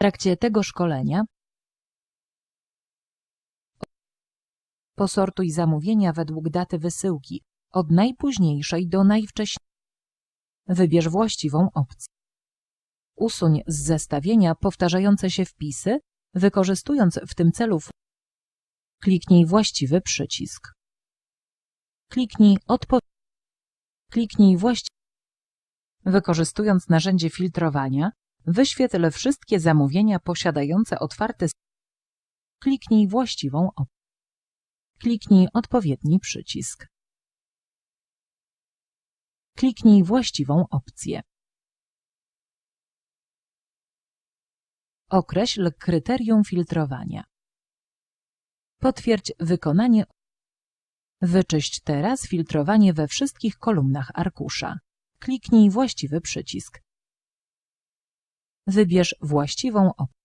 Trakcie tego szkolenia posortuj zamówienia według daty wysyłki od najpóźniejszej do najwcześniejszej. Wybierz właściwą opcję. Usuń z zestawienia powtarzające się wpisy, wykorzystując w tym celu kliknij właściwy przycisk. Kliknij odpo Kliknij właściwy Wykorzystując narzędzie filtrowania, wyświetl wszystkie zamówienia posiadające otwarte Kliknij właściwą opcję. Kliknij odpowiedni przycisk. Kliknij właściwą opcję. Określ kryterium filtrowania. Potwierdź wykonanie. Wyczyść teraz filtrowanie we wszystkich kolumnach arkusza. Kliknij właściwy przycisk. Wybierz właściwą opcję.